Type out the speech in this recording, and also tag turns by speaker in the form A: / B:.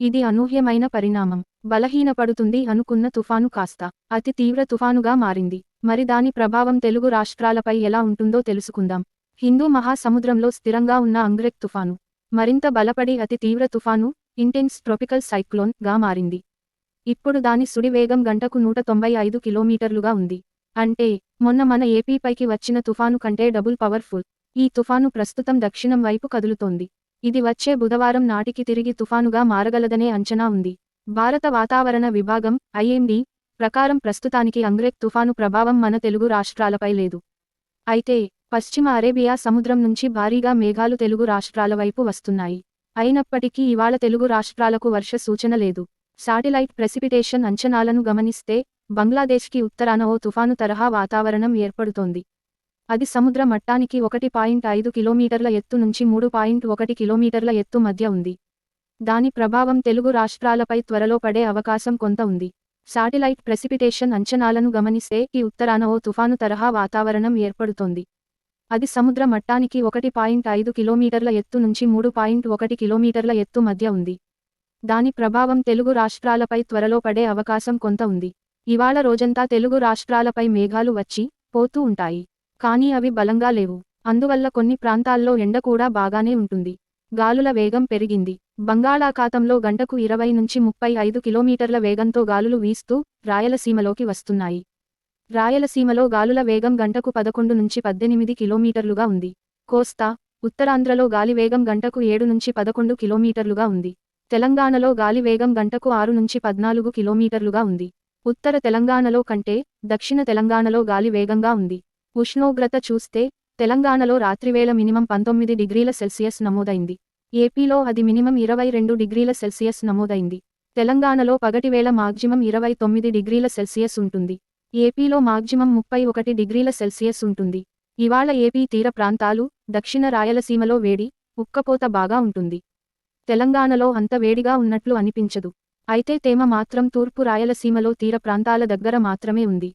A: ఇది అనూహ్యమైన పరిణామం. బలహీనపడుతుంది అనుకున్న తుఫాను కాస్త. అతి తీవ్ర తుఫానుగా మారింది. మరి దాని ప్రభావం తెలుగు రాష్ట్రాలపై ఎలా ఉంటుందో తెలుసుకుందాం. హిందూ మహాసముద్రంలో స్థిరంగా ఉన్న అంగ్రెక్ తుఫాను. మరింత బలపడి అతి తీవ్ర తుఫాను ఇంటెన్స్ ట్రోపికల్ సైక్లోన్గా మారింది. ఇప్పుడు దాని సుడి వేగం గంటకు నూట తొంభై ఐదు కిలోమీటర్లుగా ఉంది. అంటే మొన్న మన ఏపీపైకి వచ్చిన తుఫాను కంటే డబుల్ పవర్ఫుల్. ఈ తుఫాను ప్రస్తుతం దక్షిణం వైపు కదులుతోంది. ఇది వచ్చే బుధవారం నాటికి తిరిగి తుఫానుగా మారగలదనే అంచనా ఉంది. భారత వాతావరణ విభాగం ఐఎండి ప్రకారం ప్రస్తుతానికి అంగ్రెక్ తుఫాను ప్రభావం మన తెలుగు రాష్ట్రాలపై లేదు. అయితే పశ్చిమ అరేబియా సముద్రం నుంచి భారీగా మేఘాలు తెలుగు రాష్ట్రాల వైపు వస్తున్నాయి. అయినప్పటికీ ఇవాళ తెలుగు రాష్ట్రాలకు వర్ష సూచన లేదు. శాటిలైట్ ప్రెసిపిటేషన్ అంచనాలను గమనిస్తే బంగ్లాదేశ్కి ఉత్తరాన ఓ తుఫాను తరహా వాతావరణం ఏర్పడుతోంది. అది సముద్ర మట్టానికి ఒకటి పాయింట్ ఐదు కిలోమీటర్ల ఎత్తు నుంచి మూడు పాయింట్ ఒకటి కిలోమీటర్ల ఎత్తు మధ్య ఉంది. దాని ప్రభావం తెలుగు రాష్ట్రాలపై త్వరలో పడే అవకాశం కొంత ఉంది. శాటిలైట్ ప్రెసిపిటేషన్ అంచనాలను గమనిస్తే ఈ ఉత్తరాన ఓ తుఫాను తరహా వాతావరణం ఏర్పడుతోంది. అది సముద్ర మట్టానికి ఒకటి పాయింట్ ఐదు కిలోమీటర్ల ఎత్తు నుంచి మూడు పాయింట్ ఒకటి కిలోమీటర్ల ఎత్తు మధ్య ఉంది. దాని ప్రభావం తెలుగు రాష్ట్రాలపై త్వరలో పడే అవకాశం కొంత ఉంది. ఇవాళ రోజంతా తెలుగు రాష్ట్రాలపై మేఘాలు వచ్చి పోతూ ఉంటాయి. కానీ అవి బలంగా లేవు. అందువల్ల కొన్ని ప్రాంతాల్లో ఎండ కూడా బాగానే ఉంటుంది. గాలుల వేగం పెరిగింది. బంగాళాఖాతంలో గంటకు ఇరవై నుంచి ముప్పై ఐదు కిలోమీటర్ల వేగంతో గాలులు వీస్తూ రాయలసీమలోకి వస్తున్నాయి. రాయలసీమలో గాలుల వేగం గంటకు పదకొండు నుంచి పద్దెనిమిది కిలోమీటర్లుగా ఉంది. కోస్తా ఉత్తరాంధ్రలో గాలి వేగం గంటకు ఏడు నుంచి పదకొండు కిలోమీటర్లుగా ఉంది. తెలంగాణలో గాలి వేగం గంటకు ఆరు నుంచి పద్నాలుగు కిలోమీటర్లుగా ఉంది. ఉత్తర తెలంగాణలో కంటే దక్షిణ తెలంగాణలో గాలి వేగంగా ఉంది. ఉష్ణోగ్రత చూస్తే తెలంగాణలో రాత్రివేళ మినిమం పంతొమ్మిది డిగ్రీల సెల్సియస్ నమోదైంది. ఏపీలో అది మినిమం ఇరవై రెండు డిగ్రీల సెల్సియస్ నమోదైంది. తెలంగాణలో పగటివేళ మాగ్జిమం ఇరవై తొమ్మిది డిగ్రీల సెల్సియస్ ఉంటుంది. ఏపీలో మాగ్జిమం ముప్పై ఒకటి డిగ్రీల సెల్సియస్ ఉంటుంది. ఇవాళ ఏపీ తీర ప్రాంతాలు దక్షిణ రాయలసీమలో వేడి ఉక్కపోత బాగా ఉంటుంది. తెలంగాణలో అంత వేడిగా ఉన్నట్లు అనిపించదు. అయితే తేమ మాత్రం తూర్పు రాయలసీమలో తీర ప్రాంతాల దగ్గర మాత్రమే ఉంది.